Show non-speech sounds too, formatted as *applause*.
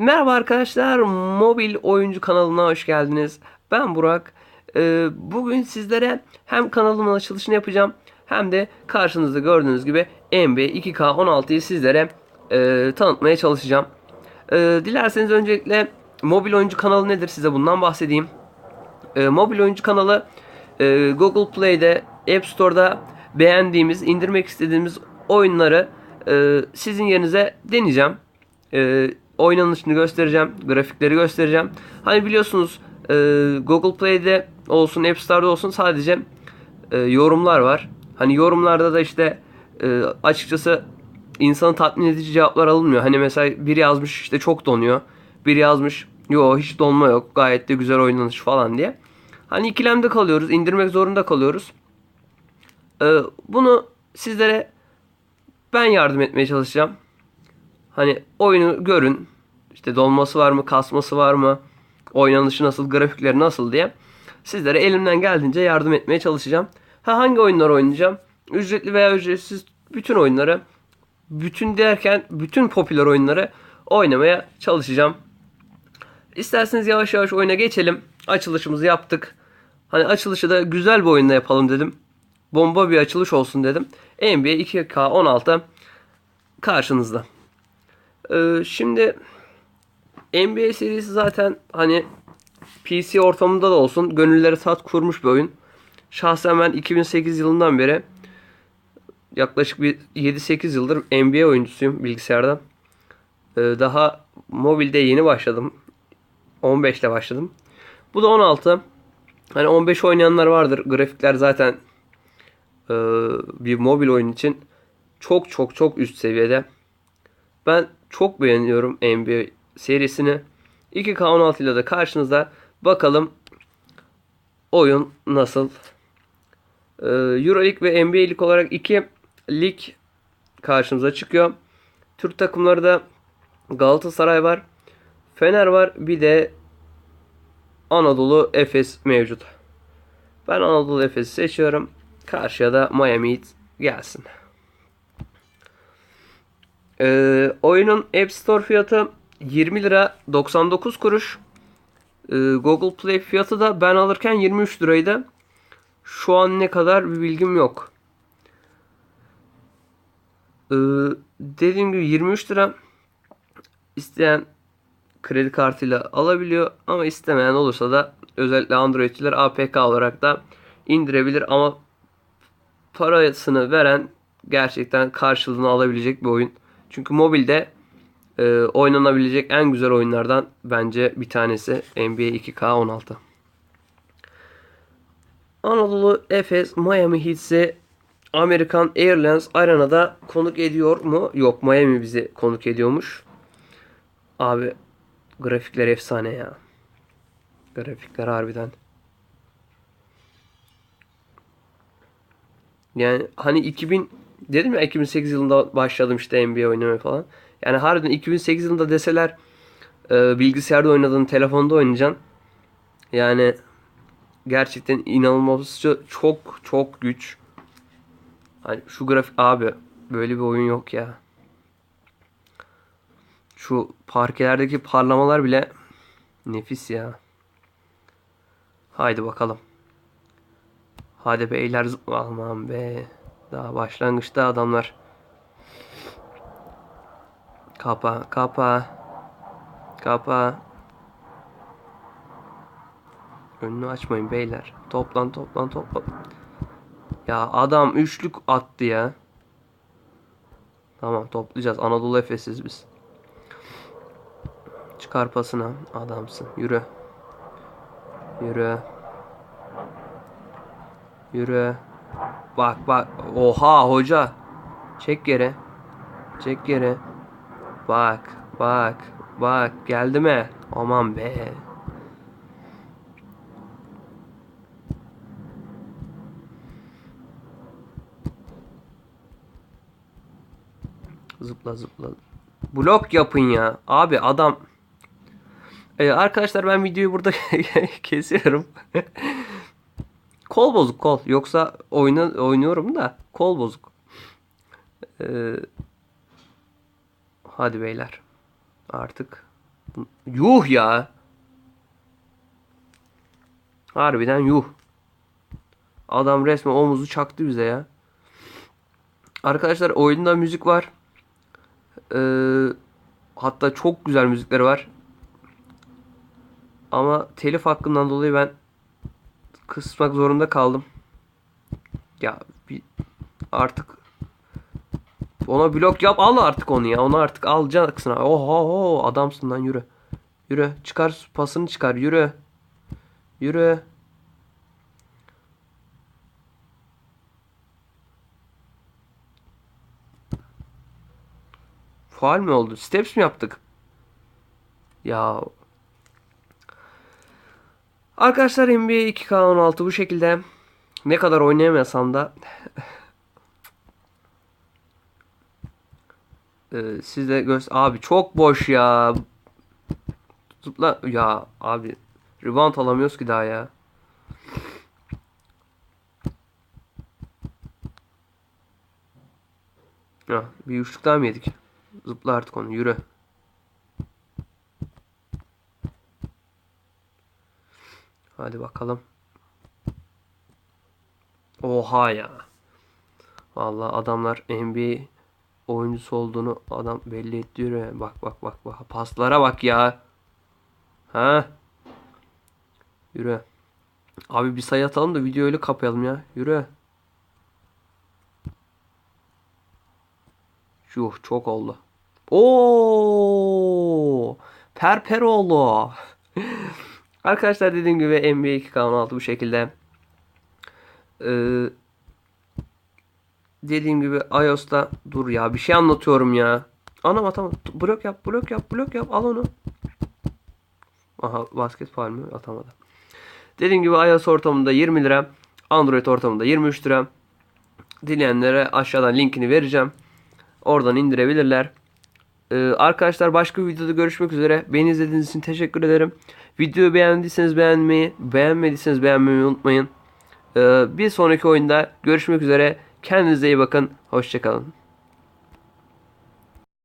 Merhaba arkadaşlar, mobil oyuncu kanalına hoş geldiniz. Ben Burak. Ee, bugün sizlere hem kanalımın açılışını yapacağım hem de karşınızda gördüğünüz gibi NBA 2K16'yı sizlere e, tanıtmaya çalışacağım. Ee, dilerseniz öncelikle mobil oyuncu kanalı nedir size bundan bahsedeyim. Ee, mobil oyuncu kanalı e, Google Play'de, App Store'da beğendiğimiz, indirmek istediğimiz oyunları e, sizin yerinize deneyeceğim. Oynanışını göstereceğim, grafikleri göstereceğim. Hani biliyorsunuz e, Google Play'de olsun, App Store'da olsun sadece e, yorumlar var. Hani yorumlarda da işte e, açıkçası insanı tatmin edici cevaplar alınmıyor. Hani mesela biri yazmış işte çok donuyor. Biri yazmış yo hiç donma yok gayet de güzel oynanış falan diye. Hani ikilemde kalıyoruz. indirmek zorunda kalıyoruz. Ee, bunu sizlere ben yardım etmeye çalışacağım. Hani oyunu görün. İşte dolması var mı, kasması var mı, oynanışı nasıl, grafikleri nasıl diye. Sizlere elimden geldiğince yardım etmeye çalışacağım. Ha hangi oyunlar oynayacağım? Ücretli veya ücretsiz bütün oyunları, bütün derken bütün popüler oyunları oynamaya çalışacağım. İsterseniz yavaş yavaş oyuna geçelim. Açılışımızı yaptık. Hani açılışı da güzel bir oyunla yapalım dedim. Bomba bir açılış olsun dedim. NBA 2K16 karşınızda. Ee, şimdi NBA serisi zaten hani PC ortamında da olsun gönüllere tat kurmuş bir oyun. Şahsen ben 2008 yılından beri yaklaşık bir 7-8 yıldır NBA oyuncusuyum bilgisayarda. Ee, daha mobilde yeni başladım. 15 ile başladım. Bu da 16. Hani 15 oynayanlar vardır. Grafikler zaten e, bir mobil oyun için çok çok çok üst seviyede. Ben çok beğeniyorum NBA serisini. 2K16 ile de karşınızda. Bakalım oyun nasıl? Ee, Euroleague ve NBA Lig olarak iki lig karşımıza çıkıyor. Türk takımları da Galatasaray var. Fener var. Bir de Anadolu Efes mevcut. Ben Anadolu Efes'i seçiyorum. Karşıya da Miami Heat gelsin. Ee, oyunun App Store fiyatı 20 lira 99 kuruş. Ee, Google Play fiyatı da ben alırken 23 liraydı. Şu an ne kadar bir bilgim yok. Ee, dediğim gibi 23 lira isteyen kredi kartıyla alabiliyor ama istemeyen olursa da özellikle Androidçiler APK olarak da indirebilir ama parasını veren gerçekten karşılığını alabilecek bir oyun. Çünkü mobilde e, oynanabilecek en güzel oyunlardan bence bir tanesi NBA 2K16. Anadolu Efes Miami Heat'si American Airlines Arena'da konuk ediyor mu? Yok Miami bizi konuk ediyormuş. Abi grafikler efsane ya. Grafikler harbiden. Yani hani 2000 dedim ya 2008 yılında başladım işte NBA oynamaya falan. Yani harbiden 2008 yılında deseler e, bilgisayarda oynadığın telefonda oynayacaksın. Yani gerçekten inanılmaz çok çok güç. Hani şu grafik abi böyle bir oyun yok ya. Şu parkelerdeki parlamalar bile nefis ya. Haydi bakalım. Hadi beyler aman be. Daha başlangıçta adamlar. Kapa, kapa. Kapa. Önünü açmayın beyler. Toplan, toplan, toplan. Ya adam üçlük attı ya. Tamam toplayacağız. Anadolu Efes'iz biz. Çıkar pasına. Adamsın. Yürü. Yürü. Yürü. Bak bak. Oha hoca. Çek geri. Çek geri. Bak. Bak. Bak. Geldi mi? Aman be. Zıpla zıpla. Blok yapın ya. Abi adam. Ee, arkadaşlar ben videoyu burada *laughs* kesiyorum. Kol bozuk kol. Yoksa oyna, oynuyorum da kol bozuk. Ee, hadi beyler. Artık Yuh ya. Harbiden yuh. Adam resmen omuzu çaktı bize ya. Arkadaşlar oyunda müzik var. Ee, hatta çok güzel müzikleri var. Ama telif hakkından dolayı ben kısmak zorunda kaldım. Ya bir artık ona blok yap al artık onu ya. Onu artık alacaksın. Oho oho adamsın lan yürü. Yürü çıkar pasını çıkar yürü. Yürü. Faal mi oldu? Steps mi yaptık? Ya Arkadaşlar NBA 2K16 bu şekilde ne kadar oynayamasam da *laughs* Ee, size göz abi çok boş ya. Zıpla ya abi rebound alamıyoruz ki daha ya. Ya bir üçlük daha mı yedik? Zıpla artık onu yürü. Hadi bakalım. Oha ya. Vallahi adamlar NBA oyuncusu olduğunu adam belli ediyor ya. Bak bak bak bak. Paslara bak ya. Ha? Yürü. Abi bir sayı atalım da videoyu öyle kapayalım ya. Yürü. Yuh çok oldu. Oo! Perperoğlu. *laughs* Arkadaşlar dediğim gibi NBA 2K16 bu şekilde. Ee, dediğim gibi iOS'ta dur ya bir şey anlatıyorum ya. Anam atamam. Blok yap, blok yap, blok yap. Al onu. Aha basket faul mü? Atamadı. Dediğim gibi iOS ortamında 20 lira. Android ortamında 23 lira. Dileyenlere aşağıdan linkini vereceğim. Oradan indirebilirler. Ee, arkadaşlar başka bir videoda görüşmek üzere. Beni izlediğiniz için teşekkür ederim. Videoyu beğendiyseniz beğenmeyi, beğenmediyseniz beğenmeyi unutmayın. Ee, bir sonraki oyunda görüşmek üzere. Kendinize iyi bakın. Hoşçakalın.